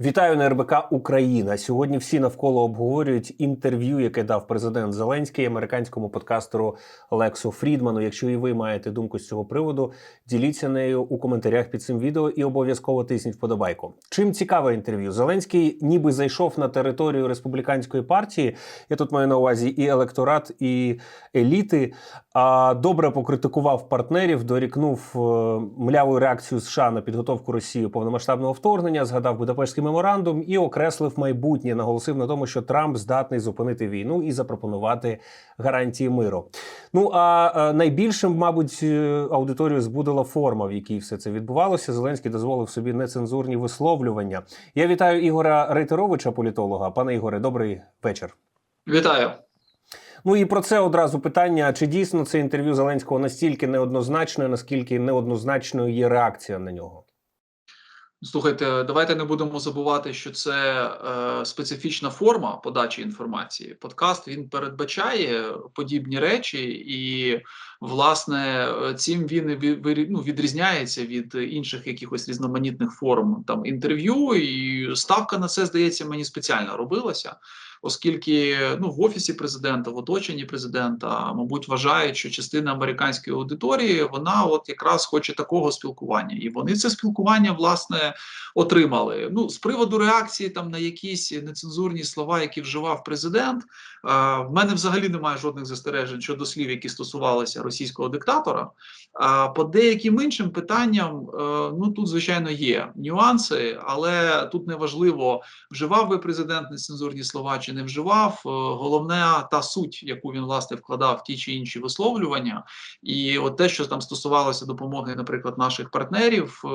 Вітаю на РБК Україна. Сьогодні всі навколо обговорюють інтерв'ю, яке дав президент Зеленський американському подкастеру Лексу Фрідману. Якщо і ви маєте думку з цього приводу, діліться нею у коментарях під цим відео і обов'язково тисніть вподобайку. Чим цікаве інтерв'ю? Зеленський ніби зайшов на територію республіканської партії. Я тут маю на увазі і електорат, і еліти. А добре покритикував партнерів, дорікнув е, мляву реакцію США на підготовку Росії повномасштабного вторгнення, згадав Будапештський меморандум і окреслив майбутнє. Наголосив на тому, що Трамп здатний зупинити війну і запропонувати гарантії миру. Ну а е, найбільшим, мабуть, е, аудиторію збудила форма, в якій все це відбувалося. Зеленський дозволив собі нецензурні висловлювання. Я вітаю Ігора Рейтеровича, політолога. Пане Ігоре, добрий вечір. Вітаю. Ну і про це одразу питання: чи дійсно це інтерв'ю Зеленського настільки неоднозначною, наскільки неоднозначною є реакція на нього? Слухайте, давайте не будемо забувати, що це е, специфічна форма подачі інформації. Подкаст він передбачає подібні речі, і власне цим він і ну, відрізняється від інших якихось різноманітних форм там інтерв'ю. І ставка на це здається мені спеціально робилася. Оскільки ну в офісі президента, в оточенні президента, мабуть, вважають, що частина американської аудиторії вона от якраз хоче такого спілкування, і вони це спілкування власне отримали. Ну з приводу реакції там на якісь нецензурні слова, які вживав президент. А, в мене взагалі немає жодних застережень щодо слів, які стосувалися російського диктатора. А по деяким іншим питанням, е, ну тут звичайно є нюанси, але тут не важливо, вживав би президент нецензурні слова чи не вживав. Е, Головне та суть, яку він власне вкладав в ті чи інші висловлювання, і от те, що там стосувалося допомоги, наприклад, наших партнерів, е,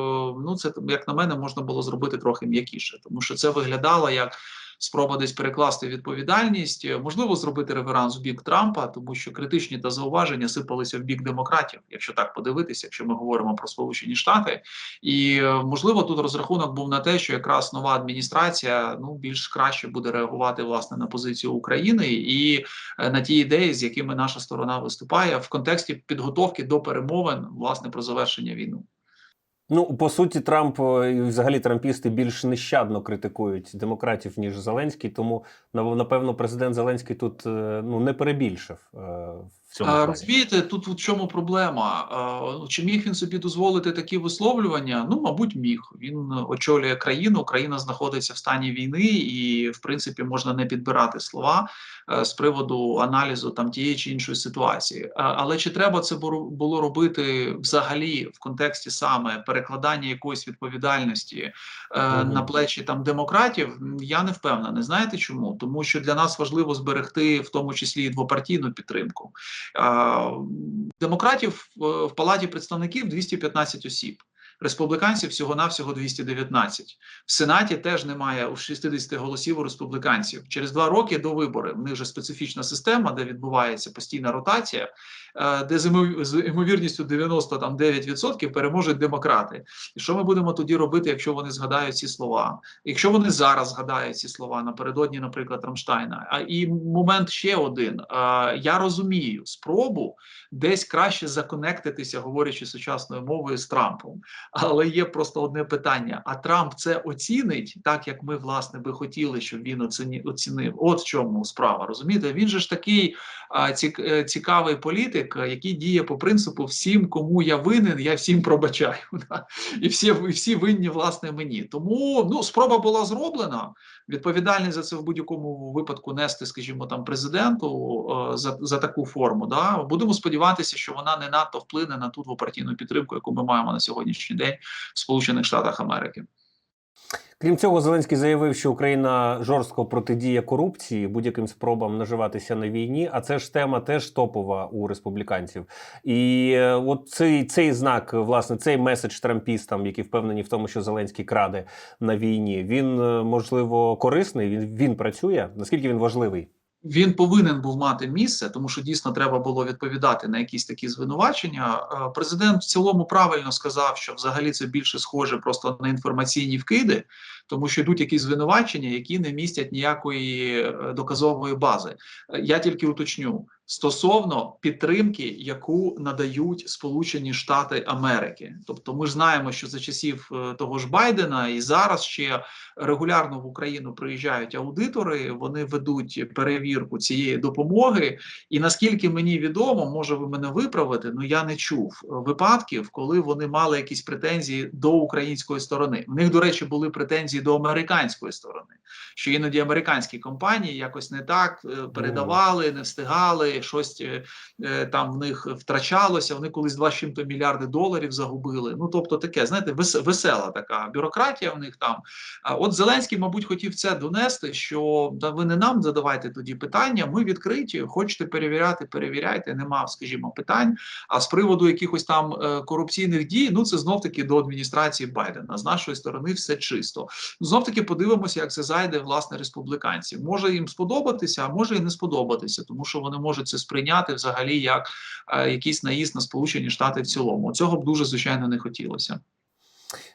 ну це як на мене можна було зробити трохи м'якіше, тому що це виглядало як. Спроба десь перекласти відповідальність, Е, можливо, зробити реверанс в бік Трампа, тому що критичні та зауваження сипалися в бік демократів, якщо так подивитися, якщо ми говоримо про Сполучені Штати, і е, можливо тут розрахунок був на те, що якраз нова адміністрація ну більш краще буде реагувати власне на позицію України і е, на ті ідеї, з якими наша сторона виступає в контексті підготовки до перемовин власне про завершення війни. Ну, по суті, Трамп е, і взагалі трампісти більш нещадно критикують демократів, ніж Зеленський. Тому напевно, президент Зеленський тут е, ну не перебільшив е, в цьому А. Розумієте, тут в чому проблема? А, Чи міг він собі дозволити такі висловлювання? Ну, мабуть, міг. Він очолює країну. Країна знаходиться в стані війни, і в принципі можна не підбирати слова е, з приводу аналізу там тієї чи іншої ситуації. А, Але чи треба це було робити взагалі в контексті саме перекладання якоїсь відповідальності е, Мгм. на плечі там демократів? Я не впевнений. Знаєте чому? Тому що для нас важливо зберегти в тому числі і двопартійну підтримку. Демократів е, в палаті представників 215 осіб. Республіканців всього навсього 219. В Сенаті теж немає у 60 голосів у республіканців. Через два роки до виборів. В них же специфічна система, де відбувається постійна ротація, е, де з ймовірністю 99% переможуть демократи. І що ми будемо тоді робити, якщо вони згадають ці слова? Якщо вони зараз згадають ці слова напередодні, наприклад, Рамштайна. А і момент ще один. Я розумію спробу десь краще законектитися, говорячи сучасною мовою з Трампом. Але є просто одне питання: а Трамп це оцінить так, як ми власне би хотіли, щоб він оціні, оцінив. От в чому справа. Розумієте? Він же ж такий а, цік, е, цікавий політик, е, який діє по принципу всім, кому я винен, я всім пробачаю. да. І всі, і всі винні власне мені. Тому ну спроба була зроблена. Відповідальність за це в будь-якому випадку нести, скажімо, там президенту е, за, за таку форму. Да? Будемо сподіватися, що вона не надто вплине на ту двопартійну підтримку, яку ми маємо на сьогоднішній день в Сполучених Штатах Америки. Крім цього, Зеленський заявив, що Україна жорстко протидіє корупції будь-яким спробам наживатися на війні. А це ж тема теж топова у республіканців. І е, от цей, цей знак, власне, цей меседж трампістам, які впевнені в тому, що Зеленський краде на війні, він е, можливо корисний. Він він працює. Наскільки він важливий? Він повинен був мати місце, тому що дійсно треба було відповідати на якісь такі звинувачення. Е, Президент в цілому правильно сказав, що взагалі це більше схоже просто на інформаційні вкиди, тому що йдуть якісь звинувачення, які не містять ніякої е, доказової бази. Е, Я тільки уточню стосовно підтримки, яку надають Сполучені Штати Америки. Тобто, ми ж знаємо, що за часів е, того ж Байдена і зараз ще регулярно в Україну приїжджають аудитори, вони ведуть перевірку цієї допомоги. І наскільки мені відомо, може ви мене виправити, ну я не чув випадків, коли вони мали якісь претензії до української сторони. В них, до речі, були претензії до американської сторони, що іноді американські компанії якось не так е, передавали, не встигали, щось е, е, там в них втрачалося. Вони колись два чим-то мільярди доларів загубили. Ну тобто, таке, знаєте, весела така бюрократія в них там. А от Зеленський, мабуть, хотів це донести, що да ви не нам задавайте тоді питання. Ми відкриті, хочете перевіряти, перевіряйте. Нема, скажімо, питань. А з приводу якихось там корупційних дій, ну це знов таки до адміністрації Байдена. З нашої сторони все чисто. Знов таки подивимося, як це зайде власне республіканців. Може їм сподобатися, а може і не сподобатися, тому що вони можуть це сприйняти взагалі як е, якийсь наїзд на Сполучені Штати в цілому. Цього б дуже звичайно не хотілося.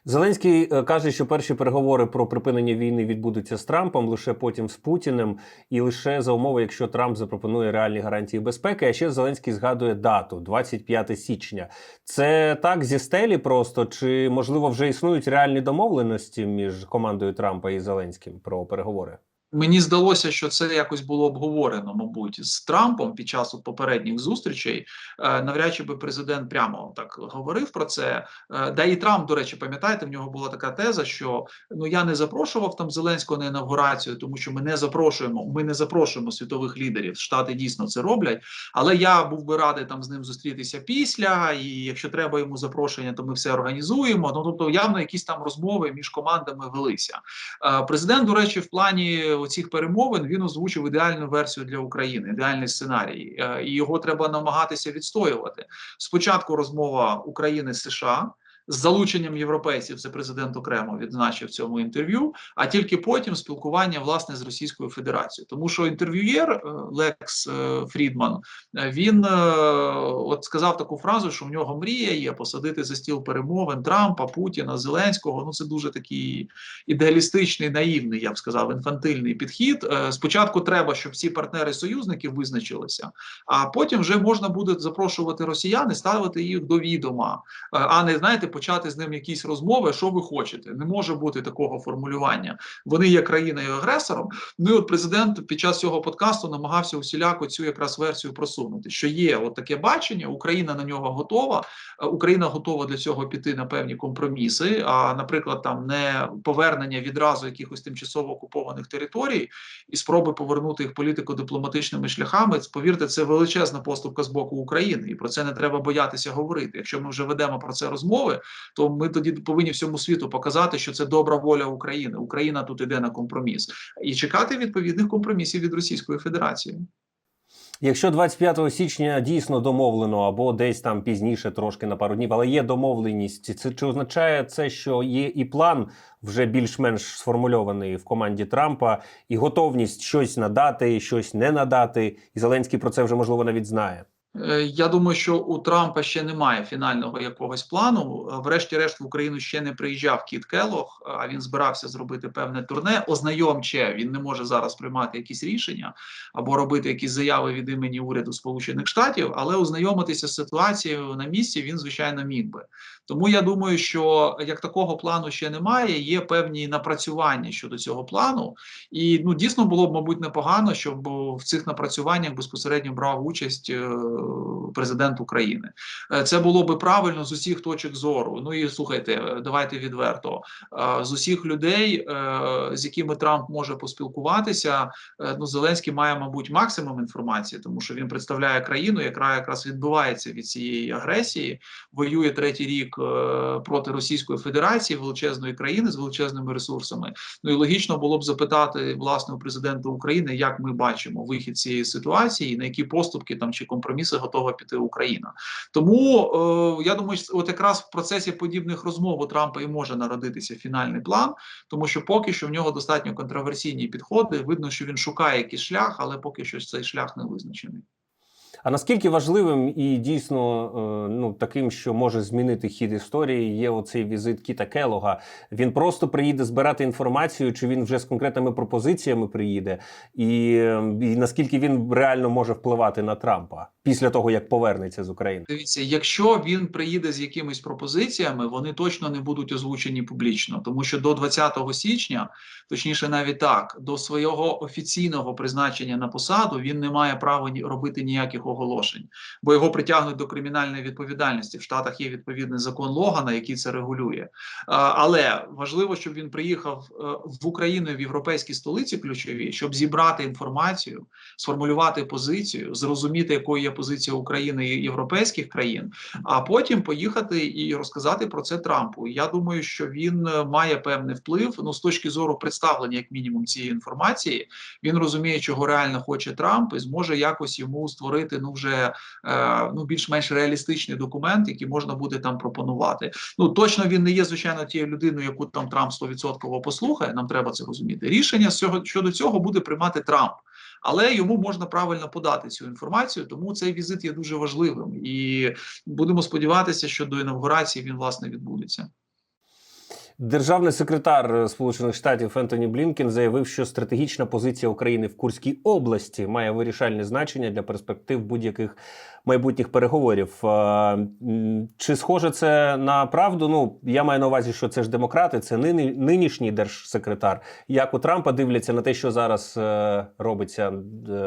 Зеленський е, каже, що перші переговори про припинення війни відбудуться з Трампом, лише потім з Путіним, і лише за умови, якщо Трамп запропонує реальні гарантії безпеки. А ще Зеленський згадує дату 25 січня. Це так зі стелі просто чи можливо вже існують реальні домовленості між командою Трампа і Зеленським про переговори? Мені здалося, що це якось було обговорено, мабуть, з Трампом під час попередніх зустрічей. Е, навряд чи би президент прямо так говорив про це. Е, да і Трамп, до речі, пам'ятаєте, в нього була така теза, що ну я не запрошував там Зеленського на інавгурацію, тому що ми не запрошуємо. Ми не запрошуємо світових лідерів. Штати дійсно це роблять. Але я був би радий там з ним зустрітися після. І якщо треба йому запрошення, то ми все організуємо. Ну тобто, явно якісь там розмови між командами велися. Е, Президент, до речі, в плані цих перемовин він озвучив ідеальну версію для України, ідеальний сценарій, Е, і його треба намагатися відстоювати. Спочатку розмова України з США. З залученням європейців це президент окремо відзначив в цьому інтерв'ю. А тільки потім спілкування власне з Російською Федерацією, тому що інтерв'юєр е, Лекс е, Фрідман е, він от сказав таку фразу, що в нього мрія є посадити за стіл перемовин Трампа, Путіна, Зеленського. Ну це дуже такий ідеалістичний, наївний, я б сказав, інфантильний підхід. Спочатку треба, щоб всі партнери союзників визначилися, а потім вже можна буде запрошувати росіян і ставити їх до відома, а не знаєте, почати з ним якісь розмови. Що ви хочете? Не може бути такого формулювання. Вони є країною агресором. Ну і от президент під час цього подкасту намагався усіляко цю якраз версію просунути. Що є от таке бачення, Україна на нього готова. Е, Україна готова для цього піти на певні компроміси. А, наприклад, там не повернення відразу якихось тимчасово окупованих територій і спроби повернути їх політико-дипломатичними шляхами. Повірте, це величезна поступка з боку України, і про це не треба боятися говорити. Якщо ми вже ведемо про це розмови, то ми тоді повинні всьому світу показати, що це добра воля України. Україна тут іде на компроміс і чекати відповідних компромісів від Російської Федерації. Якщо 25 січня дійсно домовлено, або десь там пізніше, трошки на пару днів, але є домовленість, це чи означає це, що є і план вже більш-менш сформульований в команді Трампа, і готовність щось надати, щось не надати, і Зеленський про це вже можливо навіть знає. Е, Я думаю, що у Трампа ще немає фінального якогось плану. Е, Врешті-решт в Україну ще не приїжджав Кіт Келлог, а він збирався зробити певне турне. Ознайомче він не може зараз приймати якісь рішення або робити якісь заяви від імені уряду Сполучених Штатів, але ознайомитися з ситуацією на місці він звичайно міг би. Тому я думаю, що як такого плану ще немає, є певні напрацювання щодо цього плану, і ну дійсно було б, мабуть, непогано, щоб в цих напрацюваннях безпосередньо брав участь е, президент України. Е, Це було би правильно з усіх точок зору. Ну і слухайте, е, давайте відверто е, з усіх людей, з якими Трамп може поспілкуватися. Ну, Зеленський має, мабуть, максимум інформації, тому що він представляє країну, яка якраз відбувається від цієї агресії, воює третій рік проти Російської Федерації, величезної країни з величезними ресурсами. Ну і логічно було б запитати власне у президента України, як ми бачимо вихід цієї ситуації, на які поступки там чи компроміси готова піти Україна. Тому е, я думаю, от якраз в процесі подібних розмов у Трампа і може народитися фінальний план, тому що поки що в нього достатньо контроверсійні підходи. Видно, що він шукає якийсь шлях, але поки що цей шлях не визначений. А наскільки важливим і дійсно е, ну таким, що може змінити хід історії, є оцей візит Кіта Келога. Він просто приїде збирати інформацію, чи він вже з конкретними пропозиціями приїде, і, е, і наскільки він реально може впливати на Трампа після того, як повернеться з України? Дивіться, якщо він приїде з якимись пропозиціями, вони точно не будуть озвучені публічно, тому що до 20 січня, точніше, навіть так, до свого офіційного призначення на посаду він не має права робити ніяких оголошень, бо його притягнуть до кримінальної відповідальності. В Штатах є відповідний закон Логана, який це регулює. Але важливо, щоб він приїхав е, в Україну в європейські столиці ключові, щоб зібрати інформацію, сформулювати позицію, зрозуміти, якою є позиція України і європейських країн, а потім поїхати і розказати про це Трампу. Я думаю, що він е, має певний вплив. Ну з точки зору представлення, як мінімум, цієї інформації, він розуміє, чого реально хоче Трамп, і зможе якось йому створити ну вже е, ну більш-менш реалістичний документ, який можна буде там пропонувати. Ну точно він не є звичайно тією людиною, яку там Трамп 100% послухає. Нам треба це розуміти. Рішення цього щодо цього буде приймати Трамп. Але йому можна правильно подати цю інформацію, тому цей візит є дуже важливим, і будемо сподіватися, що до інавгурації він власне відбудеться. Державний секретар Сполучених Штатів Ентоні Блінкен заявив, що стратегічна позиція України в Курській області має вирішальне значення для перспектив будь-яких майбутніх переговорів. Е, Чи схоже це на правду? Ну я маю на увазі, що це ж демократи, це нині, нинішній держсекретар. Як у Трампа дивляться на те, що зараз е, робиться е,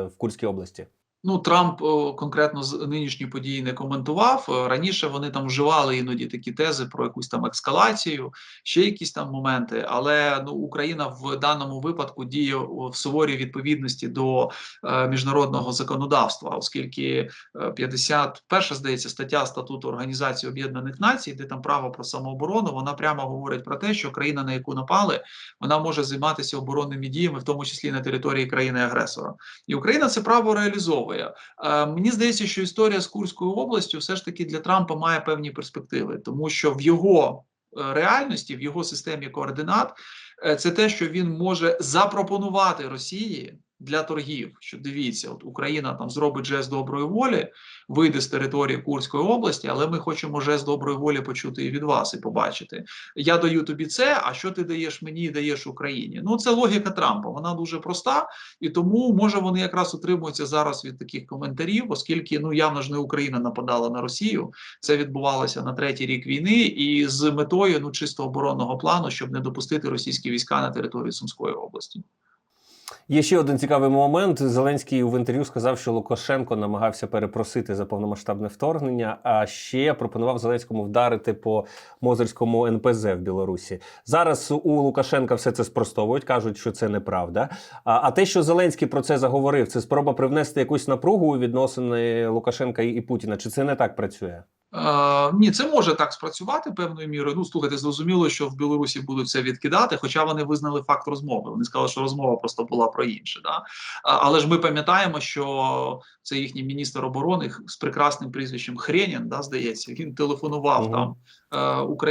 в Курській області? Ну, Трамп о, конкретно нинішні події не коментував. Е, Раніше вони там вживали іноді такі тези про якусь там ескалацію, ще якісь там моменти. Але ну Україна в даному випадку діє в суворій відповідності до е, міжнародного законодавства, оскільки е, 51, здається, стаття статуту Організації Об'єднаних Націй, де там право про самооборону, вона прямо говорить про те, що країна, на яку напали, вона може займатися оборонними діями, в тому числі на території країни-агресора. І Україна це право реалізовує. Е, мені здається, що історія з Курською областю все ж таки для Трампа має певні перспективи, тому що в його е, реальності, в його системі координат, це те, що він може запропонувати Росії. Для торгів, що дивіться, от Україна там зробить жест доброї волі, вийде з території Курської області, але ми хочемо жест доброї волі почути і від вас, і побачити. Я даю тобі це, а що ти даєш мені і даєш Україні? Ну це логіка Трампа. Вона дуже проста, і тому може вони якраз утримуються зараз від таких коментарів, оскільки ну явно ж не Україна нападала на Росію. Це відбувалося на третій рік війни, і з метою ну чисто оборонного плану, щоб не допустити російські війська на територію Сумської області. Є ще один цікавий момент. Зеленський в інтерв'ю сказав, що Лукашенко намагався перепросити за повномасштабне вторгнення, а ще пропонував Зеленському вдарити по Мозерському НПЗ в Білорусі. Зараз у Лукашенка все це спростовують, кажуть, що це неправда. А, а те, що Зеленський про це заговорив, це спроба привнести якусь напругу у відносини Лукашенка і Путіна. Чи це не так працює? Е, ні, це може так спрацювати певною мірою. Ну, слухайте, зрозуміло, що в Білорусі будуть це відкидати, хоча вони визнали факт розмови. Вони сказали, що розмова просто була про інше. Да? Але ж ми пам'ятаємо, що це їхній міністр оборони з прекрасним прізвищем Хренін, да, здається, він телефонував Мгм. там.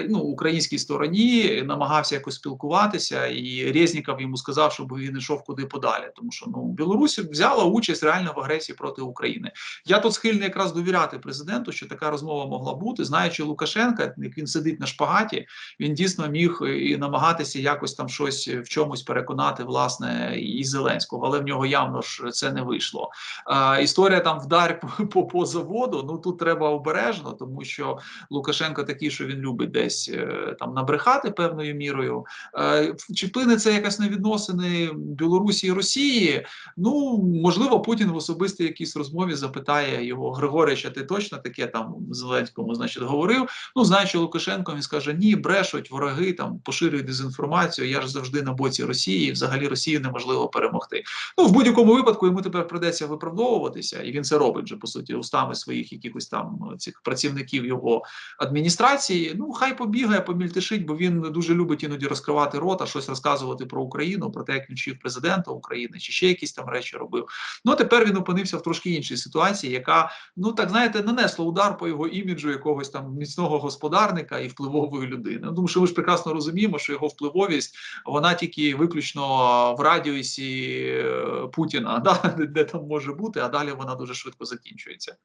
Ну, українській стороні, намагався якось спілкуватися, і Резніков йому сказав, щоб він йшов куди подалі, тому що ну Білорусь взяла участь реально в агресії проти України. Я тут схильний якраз довіряти президенту, що така розмова могла бути, знаючи Лукашенка, як він сидить на шпагаті, він дійсно міг і намагатися якось там щось в чомусь переконати власне і Зеленського, але в нього явно ж це не вийшло. Е, історія там вдар по, по, по заводу. Ну тут треба обережно, тому що Лукашенко такий, що він любить десь е, там набрехати певною мірою. Е, чи вплине це якось на відносини Білорусі і Росії? Ну можливо, Путін в особистій якійсь розмові запитає його Григорича, ти точно таке там Зеленському, значить, говорив. Ну, знаючи Лукашенко, він скаже: ні, брешуть вороги, там поширюють дезінформацію. Я ж завжди на боці Росії. Взагалі Росію неможливо перемогти. Ну в будь-якому випадку йому тепер придеться виправдовуватися, і він це робить вже по суті устами своїх якихось там цих працівників його адміністрації. Інформації. Ну хай побігає, помільтешить, бо він дуже любить іноді розкривати рота, щось розказувати про Україну, про те, як він вчив президента України, чи ще якісь там речі робив. Ну тепер він опинився в трошки іншій ситуації, яка ну так знаєте, нанесла удар по його іміджу якогось там міцного господарника і впливової людини. Ну, тому що ми ж прекрасно розуміємо, що його впливовість вона тільки виключно в радіусі е, Путіна, да, де там може бути, а далі вона дуже швидко закінчується.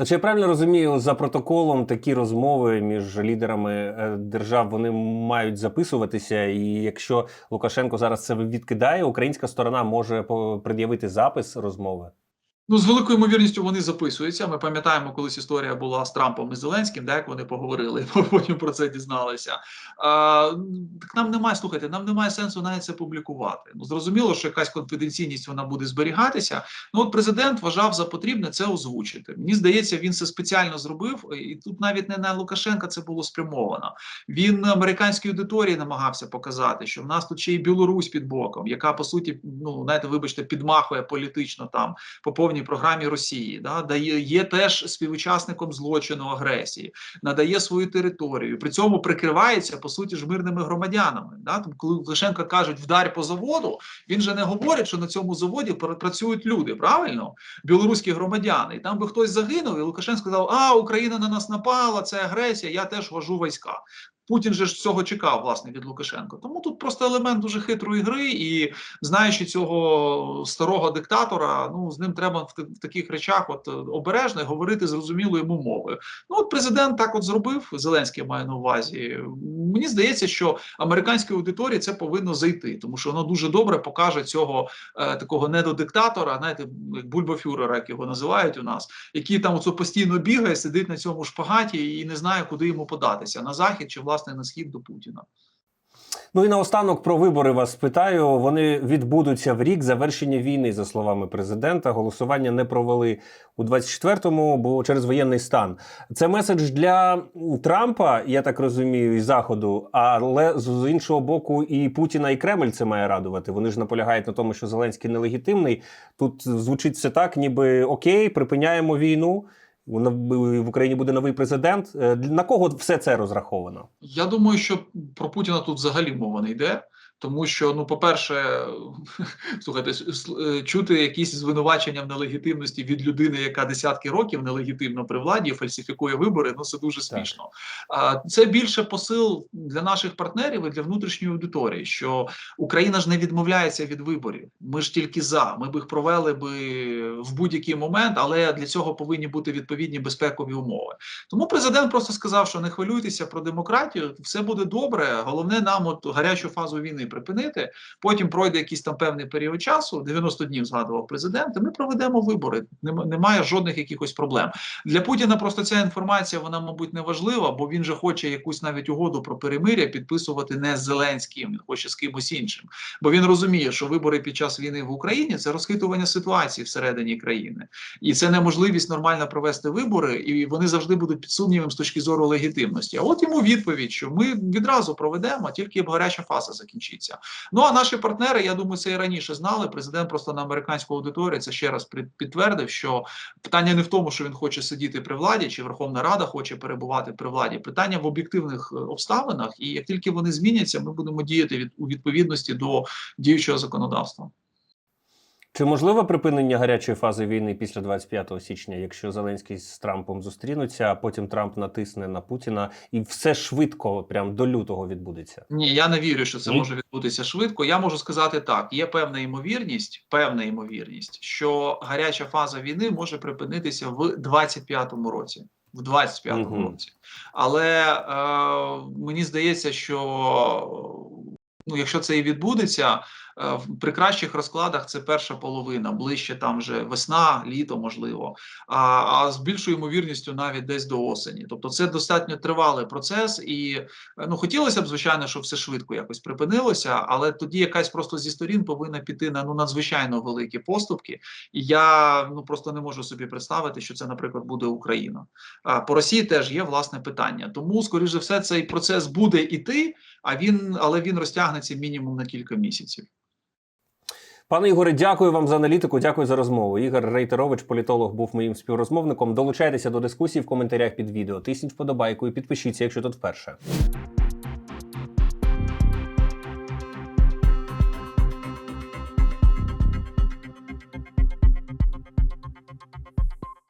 А Чи я правильно розумію, за протоколом такі розмови між лідерами е, держав вони мають записуватися, і якщо Лукашенко зараз це відкидає, українська сторона може пред'явити запис розмови? Ну, з великою ймовірністю вони записуються. Ми пам'ятаємо, колись історія була з Трампом і Зеленським, де як вони поговорили, потім про це дізналися. А, так нам немає, слухайте, нам немає сенсу навіть це публікувати. Ну, зрозуміло, що якась конфіденційність вона буде зберігатися. Ну, от президент вважав за потрібне це озвучити. Мені здається, він це спеціально зробив, і тут навіть не на Лукашенка це було спрямовано. Він американській аудиторії намагався показати, що в нас тут ще й Білорусь під боком, яка по суті, ну знаєте, вибачте, підмахує політично там по повній програмі Росії, да дає є теж співучасником злочину агресії, надає свою територію. При цьому прикривається по суті ж мирними громадянами. Да? Тому, коли Лукашенка кажуть вдарь по заводу, він же не говорить, що на цьому заводі працюють люди, правильно? Білоруські громадяни. І там би хтось загинув, і Лукашенко сказав: А Україна на нас напала, це агресія. Я теж вожу війська. Путін же ж цього чекав власне від Лукашенка. Тому тут просто елемент дуже хитрої гри, і знаючи цього старого диктатора, ну з ним треба в, в таких речах, от е, обережно говорити зрозумілою йому мовою. Ну от президент так от зробив. Зеленський має на увазі. Мені здається, що американській аудиторії це повинно зайти, тому що воно дуже добре покаже цього е, такого недодиктатора, знаєте, як бульбафюрера, як його називають у нас, який там оце постійно бігає, сидить на цьому шпагаті і не знає, куди йому податися на захід чи власне на схід до Путіна. Ну і наостанок про вибори вас питаю. Вони відбудуться в рік завершення війни, за словами президента. Голосування не провели у 24-му, бо через воєнний стан. Це меседж для Трампа, я так розумію, і заходу. Але з іншого боку, і Путіна, і Кремль це має радувати. Вони ж наполягають на тому, що Зеленський нелегітимний. Тут звучить все так, ніби окей, припиняємо війну. В Україні буде новий президент. Е, На кого все це розраховано? Я думаю, що про Путіна тут взагалі мова не йде. Тому що, ну, по-перше, слухайте, е, чути якісь звинувачення в нелегітимності від людини, яка десятки років нелегітимно при владі фальсифікує вибори, ну це дуже смішно. А це більше посил для наших партнерів і для внутрішньої аудиторії, що Україна ж не відмовляється від виборів. Ми ж тільки за. Ми б їх провели би в будь-який момент, але для цього повинні бути відповідні безпекові умови. Тому президент просто сказав, що не хвилюйтеся про демократію, все буде добре. Головне нам от гарячу фазу війни припинити. Потім пройде якийсь там певний період часу, 90 днів згадував президент. і Ми проведемо вибори. Нема- Немає жодних якихось проблем. Для Путіна просто ця інформація, вона, мабуть, не важлива, бо він же хоче якусь навіть угоду про перемиря підписувати не з Зеленським, він хоче з кимось іншим. Бо він розуміє, що вибори під час війни в Україні це розхитування ситуації всередині країни, і це неможливість нормально провести вибори, і вони завжди будуть під сумнівом з точки зору легітимності. А от йому відповідь, що ми відразу проведемо, тільки як гаряча фаза закінчиться. Ну а наші партнери, я думаю, це і раніше знали. Президент просто на американську аудиторію це ще раз підтвердив, що питання не в тому, що він хоче сидіти при владі, чи Верховна Рада хоче перебувати при владі. Питання в об'єктивних е, обставинах, і як тільки вони зміняться, ми будемо діяти від у відповідності до діючого законодавства. Чи можливо припинення гарячої фази війни після 25 січня, якщо Зеленський з Трампом зустрінуться, а потім Трамп натисне на Путіна, і все швидко, прям до лютого відбудеться? Ні, я не вірю, що це Ні? може відбутися швидко. Я можу сказати так: є певна ймовірність, певна ймовірність, що гаряча фаза війни може припинитися в 25-му році. В 25-му Мгм. році. Але е, мені здається, що ну, якщо це і відбудеться, при кращих розкладах це перша половина, ближче там вже весна, літо, можливо, а, а з більшою ймовірністю навіть десь до осені. Тобто це достатньо тривалий процес, і е, ну хотілося б, звичайно, щоб все швидко якось припинилося, але тоді якась просто зі сторін повинна піти на ну надзвичайно великі поступки. І я ну просто не можу собі представити, що це, наприклад, буде Україна. А по Росії теж є власне питання. Тому, скоріш за все, цей процес буде іти, а він але він розтягнеться мінімум на кілька місяців. Пане Ігоре, дякую вам за аналітику. Дякую за розмову. Ігор Рейтерович, політолог, був моїм співрозмовником. Долучайтеся до дискусії в коментарях під відео. Тисніть вподобайку і підпишіться, якщо тут вперше.